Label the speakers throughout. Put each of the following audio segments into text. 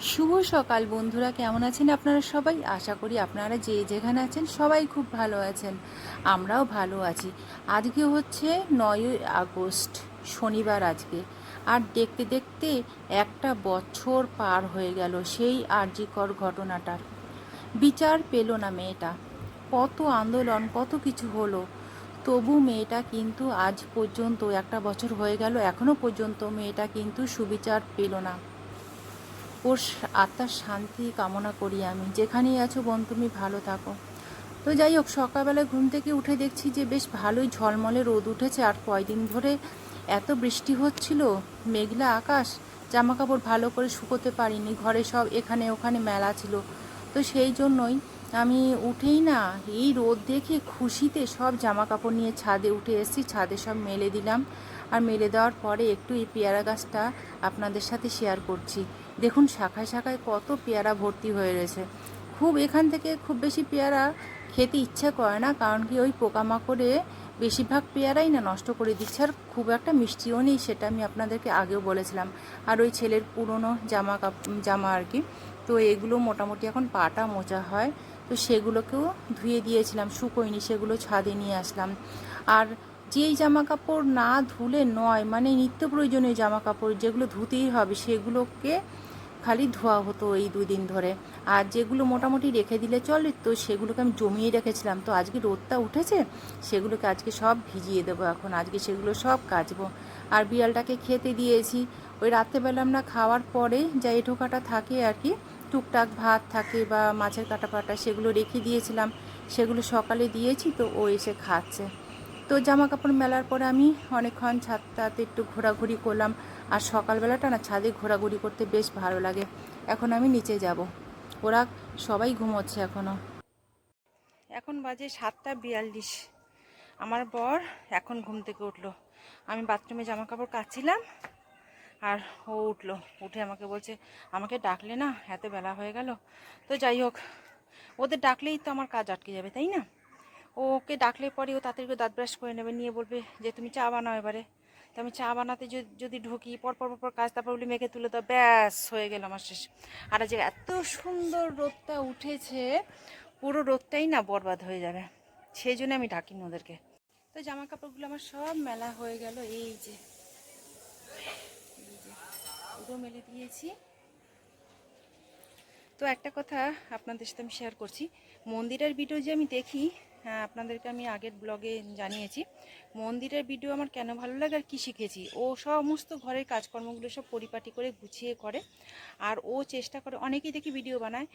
Speaker 1: শুভ সকাল বন্ধুরা, কেমন আছেন আপনারা সবাই? আশা করি আপনারা যে যেখানে আছেন সবাই খুব ভালো আছেন, আমরাও ভালো আছি। আজকে হচ্ছে নয়ই আগস্ট, শনিবার আজকে। আর দেখতে দেখতে একটা বছর পার হয়ে গেল সেই আরজিকর ঘটনাটার। বিচার পেল না মেয়েটা। কত আন্দোলন, কত কিছু হলো। তবু মেয়েটা কিন্তু আজ পর্যন্ত একটা বছর হয়ে গেল এখনও পর্যন্ত মেয়েটা কিন্তু সুবিচার পেল না। ওর আত্মার শান্তি কামনা করি আমি। যেখানেই আছো বোন, তুমি ভালো থাকো। তো যাই হোক সকালবেলায় ঘুম থেকে উঠে দেখছি যে বেশ ভালোই ঝলমলে রোদ উঠেছে আর কয়দিন ধরে এত বৃষ্টি হচ্ছিল, মেঘলা আকাশ জামা কাপড় ভালো করে শুকোতে পারিনি, ঘরে সব এখানে ওখানে মেলা ছিল। তো সেই জন্যই আমি উঠেই না, এই রোদ দেখে খুশিতে সব জামা কাপড় নিয়ে ছাদে উঠে এসেছি, ছাদে সব মেলে দিলাম। আর মেলে দেওয়ার পরে একটু এই পেয়ারা গাছটা আপনাদের সাথে শেয়ার করছি। দেখুন, শাখায় শাখায় কত পেয়ারা ভর্তি হয়ে রয়েছে। খুব এখান থেকে খুব বেশি পেয়ারা খেতে ইচ্ছা করে না, কারণ কি ওই পোকামাকড়ে বেশিরভাগ পেয়ারাই না নষ্ট করে দিচ্ছে। আর খুব একটা মিষ্টিও নেই, সেটা আমি আপনাদেরকে আগেও বলেছিলাম। আর ওই ছেলের পুরনো জামা জামা আর কি, তো এগুলো মোটামুটি এখন পাটা মোচা হয়, তো সেগুলোকেও ধুয়ে দিয়েছিলাম, শুকোয়নি, সেগুলো ছাদে নিয়ে আসলাম। আর যেই জামা কাপড় না ধুলে নয় মানে নিত্য প্রয়োজনীয় জামা কাপড় যেগুলো ধুতেই হবে, সেগুলোকে খালি ধোয়া হতো এই দুই দিন ধরে। আর যেগুলো মোটামুটি রেখে দিলে চলে, তো সেগুলোকে আমি জমিয়ে রেখেছিলাম। তো আজকে রোদটা উঠেছে, সেগুলোকে আজকে সব ভিজিয়ে দেবো এখন। আজকে সেগুলো সব কাচবো। আর বিড়ালটাকে খেতে দিয়েছি। ওই রাত্রেবেলা আমরা খাওয়ার পরে যা এঁঠো কাটা থাকে আর কি, টুকটাক ভাত থাকে বা মাছের কাটা পাটা সেগুলো রেখে দিয়েছিলাম। সেগুলো সকালে দিয়েছি, তো ও এসে খাচ্ছে। তো জামা কাপড় মেলার পরে আমি অনেকক্ষণ ছাদটাতে একটু ঘোরাঘুরি করলাম। আর সকালবেলাটা না ছাদে ঘোরাঘুরি করতে বেশ ভালো লাগে। এখন আমি নিচে যাব। ওরা সবাই ঘুমোচ্ছে এখনও এখন বাজে সাতটা বিয়াল্লিশ। আমার বর এখন ঘুম থেকে উঠল। আমি বাথরুমে জামা কাপড় কাচ্ছিলাম আর ও উঠল। উঠে আমাকে বলছে, আমাকে ডাকলে না এত বেলা হয়ে গেল? তো যাই হোক, ওদের ডাকলেই তো আমার কাজ আটকে যাবে, তাই না? ওকে ডাকলে পরে ও তাড়াতাড়ি দাঁত ব্রাশ করে নেবে, নিয়ে বলবে যে, তুমি চা বানাও এবারে। তো আমি চা বানাতে যদি ঢুকি পর পর পর কাজ, তারপর বলি মেঘে তুলে দাও, ব্যাস, হয়ে গেল আমার শেষ। আর যে এত সুন্দর রোদটা উঠেছে, পুরো রোদটাই না বরবাদ হয়ে যাবে। সেই জন্য আমি ডাকিনি ওদেরকে। তো জামা কাপড়গুলো আমার সব মেলা হয়ে গেল, এই যে। পুরো মেলে দিয়েছি। তো একটা কথা আপনাদের সাথে আমি শেয়ার করছি। মন্দিরের ভিডিও যে আমি দেখি আপনাদেরকে আমি আগের ব্লগে জানিয়েছি। মন্দিরের ভিডিও আমার কেন ভালো লাগে আর কী শিখেছি? ও সমস্ত ঘরের কাজকর্মগুলো সব পরিপাটি করে গুছিয়ে করে আর ও চেষ্টা করে, অনেকেই দেখি ভিডিও বানায়।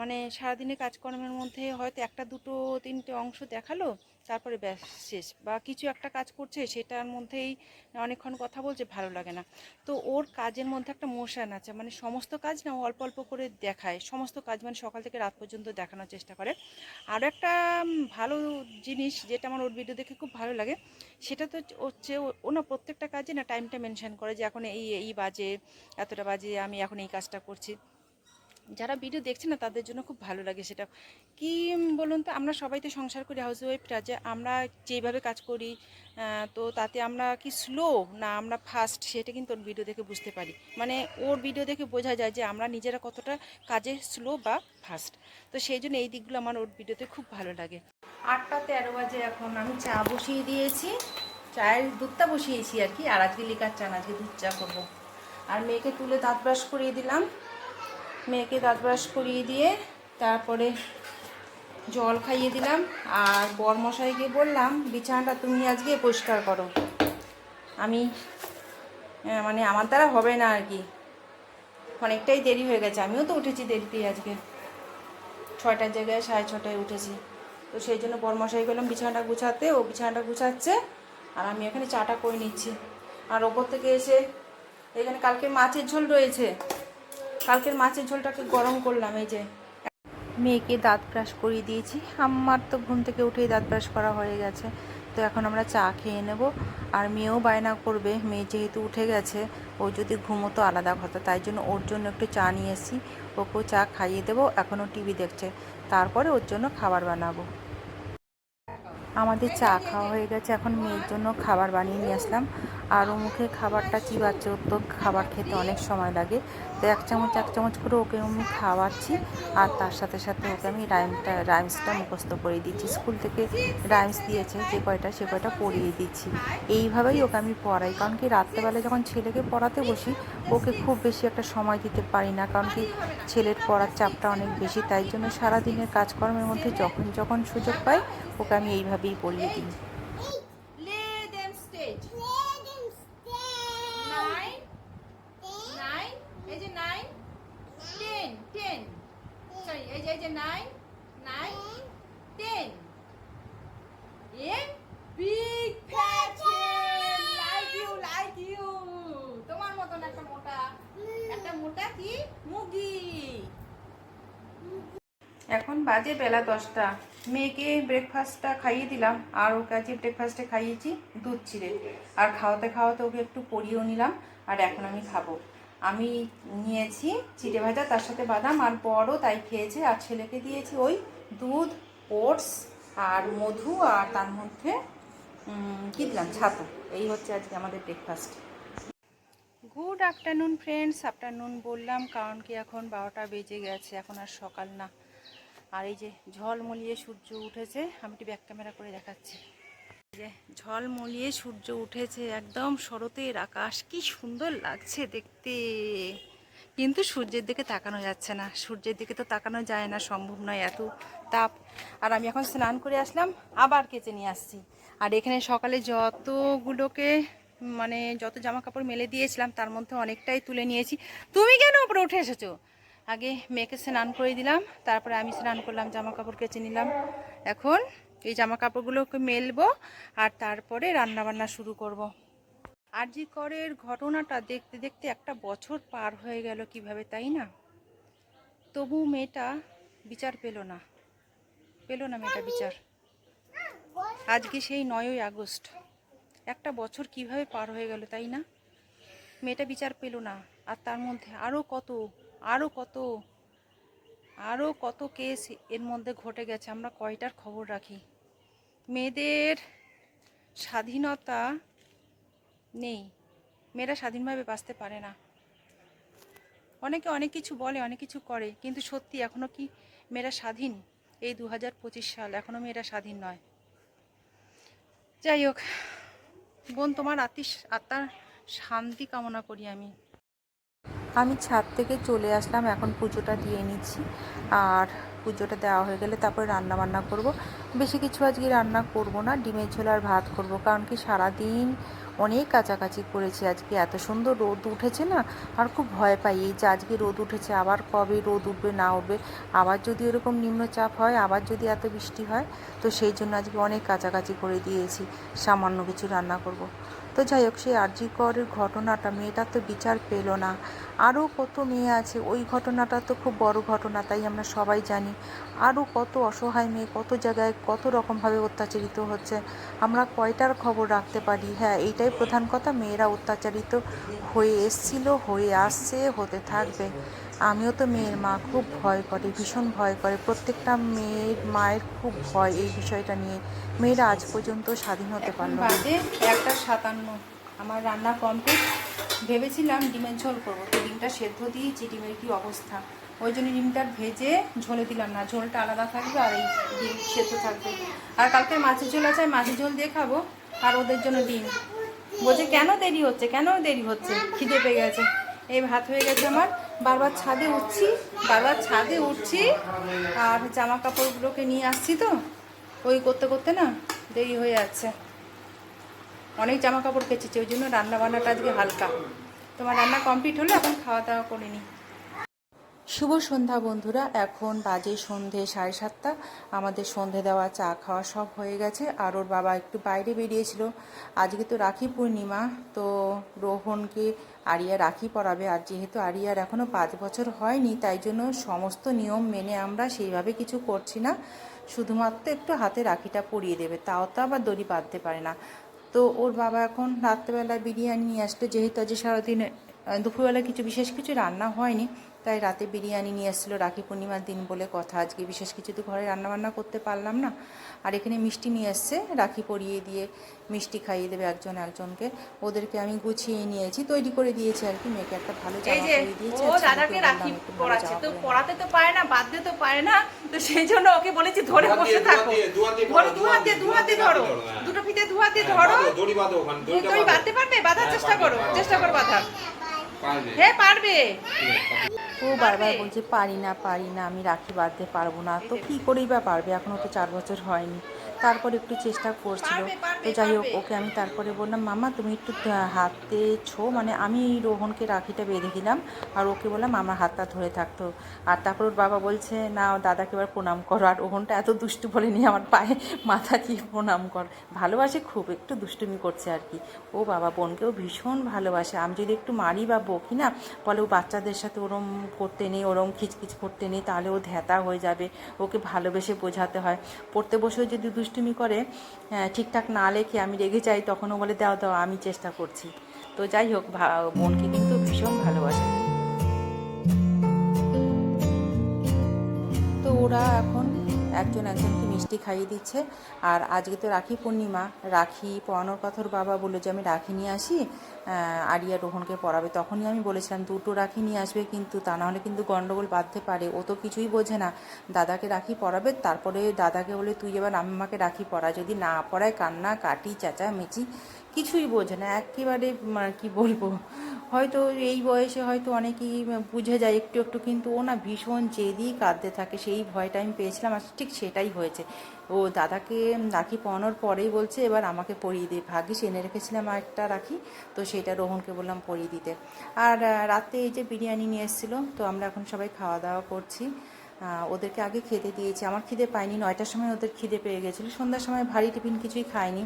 Speaker 1: মানে সারাদিনের কাজকর্মের মধ্যে হয়তো একটা দুটো, তিনটে অংশ দেখাল, তারপরে ব্যাস, শেষ। বা কিছু একটা কাজ করছে, সেটার মধ্যেই অনেকক্ষণ কথা বলছে, ভালো লাগে না। তো ওর কাজের মধ্যে একটা মোশন আছে মানে সমস্ত কাজ না অল্প অল্প করে দেখায়। সমস্ত কাজ মানে সকাল থেকে রাত পর্যন্ত দেখানোর চেষ্টা করে। আরও একটা ভালো জিনিস যেটা আমার ওর ভিডিও দেখে খুব ভালো লাগে সেটা তো হচ্ছে ও না প্রত্যেকটা কাজে না টাইমটা মেনশন করে যে এখন এই এই বাজে, এতটা বাজে, আমি এখন এই কাজটা করছি। যারা ভিডিও দেখছে না, তাদের জন্য খুব ভালো লাগে সেটা। কি বলুন তো, আমরা সবাই তো সংসার করি হাউস ওয়াইফরা যে আমরা যেভাবে কাজ করি তো তাতে আমরা কি স্লো না আমরা ফাস্ট সেটা কিন্তু ওর ভিডিও দেখে বুঝতে পারি। মানে ওর ভিডিও দেখে বোঝা যায় যে আমরা নিজেরা কতটা কাজে স্লো বা ফাস্ট তো সেই জন্য এই দিকগুলো আমার ওর ভিডিওতে খুব ভালো লাগে। আটটা তেরো বাজে এখন, আমি চা বসিয়ে দিয়েছি। চায়ের দুধটা বসিয়েছি আর কি আর আজকে লিকার চা না আজকে দুধ চা করব। আর মেয়েকে তুলে দাঁত ব্রাশ করিয়ে দিলাম। মেয়েকে দাঁত ব্রাশ করিয়ে দিয়ে তারপরে জল খাইয়ে দিলাম। আর বরমশাইকে বললাম, বিছানাটা তুমি আজকে পরিষ্কার করো। আমি মানে আমার দ্বারা হবে না আর কি। অনেকটাই দেরি হয়ে গেছে। আমিও তো উঠেছি দেরিতেই আজকে। ছয়টার জায়গায় সাড়ে ছটায় উঠেছি। তো সেই জন্য বরমশাই গেলাম বিছানাটা গুছাতে, ও বিছানাটা গুছাচ্ছে, আর আমি এখানে চাটা করে নিচ্ছি। আর ওপর থেকে এসে এখানে কালকে মাছের ঝোল রয়েছে। কালকের মাছের ঝোলটাকে গরম করলাম, এই যে মেয়েকে দাঁত ব্রাশ করিয়ে দিয়েছি। আমার তো ঘুম থেকে উঠেই দাঁত ব্রাশ করা হয়ে গেছে। তো এখন আমরা চা খেয়ে নেব। আর মেয়েও বায়না করবে, মেয়ে যেহেতু উঠে গেছে, ও যদি ঘুমোতো আলাদা কথা। তাই জন্য ওর জন্য একটু চা নিয়ে এসেছি। ওকেও চা খাইয়ে দেবো, এখনও টিভি দেখছে। তারপরে ওর জন্য খাবার বানাবো। আমাদের চা খাওয়া হয়ে গেছে। এখন মেয়ের জন্য খাবার বানিয়ে নিয়ে আসলাম। আর ও মুখে খাবারটা চিবাচ্ছে, ওর তো খাবার খেতে অনেক সময় লাগে। তো এক চামচ এক চামচ করে ওকে আমি খাওয়াচ্ছি, আর তার সাথে সাথে ওকে আমি রাইমটা রাইমসটা মুখস্থ করে দিচ্ছি। স্কুল থেকে রাইমস দিয়েছে, যে কয়টা, সে কয়টা পড়িয়ে দিচ্ছি। এইভাবেই ওকে আমি পড়াই, কারণ কি রাত্রেবেলা যখন ছেলেকে পড়াতে বসি, ওকে খুব বেশি একটা সময় দিতে পারি না, কারণ কি ছেলের পড়ার চাপটা অনেক বেশি, তাই জন্য সারাদিনের কাজকর্মের মধ্যে যখন যখন সুযোগ পাই, ওকে আমি এইভাবেই পড়িয়ে দিই। এখন বাজে বেলা দশটা। মেয়েকে ব্রেকফাস্টটা খাইয়ে দিলাম, আর ওকে আজকে ব্রেকফাস্টে খাইয়েছি দুধ চিড়ে। আর খাওয়াতে খাওয়াতে ওকে একটু পরিয়েও নিলাম, আর এখন আমি খাব। আমি নিয়েছি চিড়ে ভাজা, তার সাথে বাদাম আর বড়ও তাই খেয়েছে। আর ছেলেকে দিয়েছি ওই দুধ, ওটস আর মধু আর তার মধ্যে কী দিলাম? ছাতু। এই হচ্ছে আজকে আমাদের breakfast good afternoon friends afternoon বললাম, কারণ কি এখন বারোটা বেজে গেছে, এখন আর সকাল না। আর এই যে ঝলমলিয়ে সূর্য উঠেছে, আমি একটু ব্যাক ক্যামেরা করে দেখাচ্ছি। যে ঝলমলিয়ে সূর্য উঠেছে, একদম শরতের আকাশ, কি সুন্দর লাগছে দেখতে। কিন্তু সূর্যের দিকে তাকানো যাচ্ছে না। সূর্যের দিকে তো তাকানো যায় না, সম্ভব নয় এত তাপ। আর আমি এখন স্নান করে আসলাম, আবার কেচে নিয়ে আসছি। আর এখানে সকালে যতগুলোকে মানে যত জামা কাপড় মেলে দিয়েছিলাম, তার মধ্যে অনেকটাই তুলে নিয়েছি। তুমি কেন উপরে উঠে এসেছ? আগে মেয়েকে স্নান করে দিলাম, তারপরে আমি স্নান করলাম জামা কাপড় কেচে নিলাম। এখন এই জামা কাপড়গুলোকে মেলবো আর তারপরে রান্না বান্না শুরু করব। আরজি করের ঘটনাটা দেখতে দেখতে একটা বছর পার হয়ে গেল কীভাবে, তাই না? তবু মেয়েটা বিচার পেল না। পেল না মেয়েটা বিচার। আজকে সেই নয়ই আগস্ট। একটা বছর কীভাবে পার হয়ে গেল, তাই না? মেয়েটা বিচার পেল না। আর তার মধ্যে আরও কত আরও কত আরও কত কেস এর মধ্যে ঘটে গেছে, আমরা কয়টার খবর রাখি? মেয়েদের স্বাধীনতা নেই। মেয়েরা স্বাধীনভাবে বাঁচতে পারে না। অনেকে অনেক কিছু বলে, অনেক কিছু করে, কিন্তু সত্যি এখনও কি মেয়েরা স্বাধীন? এই দু হাজার পঁচিশ সাল এখনও মেয়েরা স্বাধীন নয়। যাই হোক, বোন, তোমার আত্মিস, আত্মার শান্তি কামনা করি আমি। আমি ছাদ থেকে চলে আসলাম, এখন পুজোটা দিয়ে নিচ্ছি। আর পুজোটা দেওয়া হয়ে গেলে তারপরে রান্না বান্না করব। বেশি কিছু আজকে রান্না করব না, ডিমের ঝোল আর ভাত করব। কারণ কি সারাদিন অনেক কাছাকাছি করেছি আজকে। এত সুন্দর রোদ উঠেছে না, আর খুব ভয় পাই। এই যে আজকে রোদ উঠেছে, আবার কবে রোদ উঠবে না উঠবে? আবার যদি এরকম নিম্নচাপ হয়, আবার যদি এত বৃষ্টি হয়, তো সেই জন্য আজকে অনেক কাছাকাছি করে দিয়েছি। সামান্য কিছু রান্না করব। তো যাই হোক, সেই আরজি করের ঘটনাটা মেয়েটা তো বিচার পেল না। আরও কত মেয়ে আছে, ওই ঘটনাটা তো খুব বড় ঘটনা, তাই আমরা সবাই জানি। আরও কত অসহায় মেয়ে, কত জায়গায় কত রকমভাবে অত্যাচারিত হচ্ছে আমরা কয়টার খবর রাখতে পারি? হ্যাঁ এইটাই প্রধান কথা। মেয়েরা অত্যাচারিত হয়ে এসছিল হয়ে আসছে হতে থাকবে। আমিও তো মেয়ের মা খুব ভয় করে ভীষণ ভয় করে। প্রত্যেকটা মেয়ের মায়ের খুব ভয় এই বিষয়টা নিয়ে। মেয়েরা আজ পর্যন্ত স্বাধীন হতে পারল না। বাজে একটা সাতান্ন। আমার রান্না কমপ্লিট। ভেবেছিলাম ডিমের ঝোল করব তো ডিমটা সেদ্ধ দিয়েছি ডিমের কি অবস্থা? ওই জন্য ডিমটা ভেজে ঝোলে দিলাম না, ঝোলটা আলাদা থাকবে আর এই ডিম সেদ্ধ থাকবে। আর কালকে মাছের ঝোল আছে মাছের ঝোল দিয়ে খাব, আর ওদের জন্য ডিম। বলছে, কেন দেরি হচ্ছে? কেন দেরি হচ্ছে? খিদে পেয়ে গেছে। এই ভাত হয়ে গেছে আমার। বারবার ছাদে উঠছি, বারবার ছাদে উঠছি, আর জামা কাপড়গুলোকে নিয়ে আসছি তো। ওই করতে করতে না দেরি হয়ে যাচ্ছে। অনেক জামা কাপড় কেচেছি, ওই জন্য রান্না বান্নাটা আজকে হালকা। তোমার রান্না কমপ্লিট হলে এখন খাওয়া দাওয়া করে নিই। শুভ সন্ধ্যা বন্ধুরা, এখন বাজে সন্ধে সাড়ে সাতটা। আমাদের সন্ধে দেওয়া চা খাওয়া সব হয়ে গেছে, আর ওর বাবা একটু বাইরে বেরিয়েছিল। আজকে তো রাখি পূর্ণিমা, তো রোহনকে আরিয়া রাখি পরাবে। আর যেহেতু আরিয়ার এখনও পাঁচ বছর হয়নি, তাই জন্য সমস্ত নিয়ম মেনে আমরা সেইভাবে কিছু করছি না। শুধুমাত্র একটু হাতে রাখিটা পরিয়ে দেবে, তাও তো আবার দড়ি বাঁধতে পারে না। তো ওর বাবা এখন রাত্রেবেলা বিরিয়ানি নিয়ে আসলো যেহেতু আজ সারাদিন দুপুরবেলা কিছু বিশেষ কিছু রান্না হয়নি তাই রাতে বিরিয়ানি নিয়ে এসেছিল রাখি পূর্ণিমার দিন বলে কথা। আজকে বিশেষ কিছু তো ঘরে রান্নাবান্না করতে পারলাম না। আর এখানে মিষ্টি নিয়ে এসছে রাখি পরিয়ে দিয়ে মিষ্টি খাইয়ে দেবে একজন একজনকে। ওদেরকে আমি গুছিয়ে নিয়েছি তৈরি করে দিয়েছি আর কি। মেয়েকে একটা ভালো
Speaker 2: এই
Speaker 1: জামা পরিয়ে দিয়েছি
Speaker 2: ও দাদাকে রাখি পড়াচ্ছে তো পড়াতে তো পারে না বাঁধতে তো পারে না। তো সেই জন্য ওকে বলেছি ধরে বসে থাকো।
Speaker 3: হাত দিয়ে, দু হাত দিয়ে
Speaker 2: বলো
Speaker 3: পড়ো,
Speaker 2: দু হাত দিয়ে দু হাত দিয়ে ধরো।
Speaker 3: হ্যাঁ।
Speaker 2: দুটো ফিতে দু হাত দিয়ে
Speaker 3: হ্যাঁ,
Speaker 2: ধরো।
Speaker 3: দড়ি বাঁধো ওখানে,
Speaker 2: তুমি বাঁধতে পারবে? বাঁধার
Speaker 3: হ্যাঁ,
Speaker 2: চেষ্টা করো চেষ্টা করো বাঁধার। হ্যাঁ পারবে।
Speaker 1: ও বারবার বলছে পারি না পারি না আমি রাখি বাঁধতে পারব না। তো কি করেই বা পারবে? এখনও তো চার বছর হয়নি। তারপরে একটু চেষ্টা করছিল। তো যাই হোক, ওকে আমি তারপরে বললাম, মামা, তুমি একটু হাতে ছো। মানে আমি রোহনকে রাখিটা বেঁধে দিলাম আর ওকে বললাম আমার হাতটা ধরে থাকতো আর তারপর ওর বাবা বলছে, না, দাদাকে এবার প্রণাম করো। আর রোহনটা এত দুষ্টু বলে নিয়ে আমার পায়ে মাথা দিয়ে প্রণাম কর। ভালোবাসে খুব, একটু দুষ্টুমি করছে আর কি। ও বাবা, বোনকেও ভীষণ ভালোবাসে। আমি যদি একটু মারি বা বকি না, বলে ও বাচ্চাদের সাথে ওরম করতে নেই, ওরম খিচখিচ করতে নেই, তাহলে ও ধ্যাতা হয়ে যাবে। ওকে ভালোবেসে বোঝাতে হয়। পড়তে বসেও যদি দুষ্টুমি করে ঠিকঠাক না লেখে আমি রেগে যাই, তখনও বলে, দাও দাও, আমি চেষ্টা করছি। তো যাই হোক বোনকে কিন্তু ভীষণ ভালোবাসে। তো ওরা এখন একজন একজনকে মিষ্টি খাইয়ে দিচ্ছে। আর আজকে তো রাখি পূর্ণিমা। রাখি পরানোর কথার বাবা বলল যে, আমি রাখি নিয়ে আসি। আরিয়া রোহনকে পড়াবে। তখনই আমি বলেছিলাম, দুটো রাখি নিয়ে আসবে কিন্তু তা নাহলে কিন্তু গন্ডগোল বাঁধতে পারে। ও তো কিছুই বোঝে না। দাদাকে রাখি পরাবে তারপরে দাদাকে বলে, তুই এবার আম্মাকে রাখি পড়া। যদি না পড়ায় কান্না, কাটি চেঁচা মেচি কিছুই বোঝে না, একেবারে কি বলব। হয়তো এই বয়সে হয়তো অনেকেই বুঝে যায় একটু একটু, কিন্তু ও না ভীষণ জেদি কাঁদতে থাকে। সেই ভয়টা আমি পেয়েছিলাম আর ঠিক সেটাই হয়েছে। ও দাদাকে রাখি পরানোর পরেই বলছে, এবার আমাকে পরিয়ে দে। ভাগ্যিস এনে রেখেছিলাম একটা রাখি, তো সেটা রোহনকে বললাম পরিয়ে দিতে। আর রাতে এই যে বিরিয়ানি নিয়ে এসেছিল, তো আমরা এখন সবাই খাওয়া দাওয়া করছি। ওদেরকে আগে খেতে দিয়েছি। আমার খিদে পাইনি নয়টার সময় ওদের খিদে পেয়ে গেছিল। সন্ধ্যার সময় ভারী টিফিন কিছুই খায়নি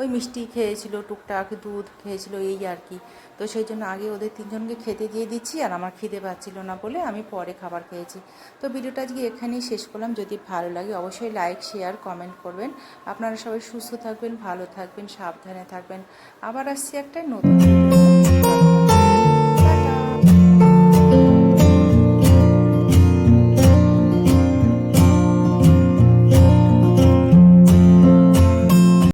Speaker 1: ওই মিষ্টি খেয়েছিল, টুকটাক দুধ খেয়েছিল, এই আর কি। তো সেই জন্য আগে ওদের তিনজনকে খেতে দিয়ে দিচ্ছি, আর আমার খিদে পাচ্ছিল না বলে আমি পরে খাবার খেয়েছি। তো ভিডিওটা আজকে এখানেই শেষ করলাম। যদি ভালো লাগে অবশ্যই লাইক, শেয়ার, কমেন্ট করবেন। আপনারা সবাই সুস্থ থাকবেন, ভালো থাকবেন, সাবধানে থাকবেন। আবার আসছি একটা নতুন।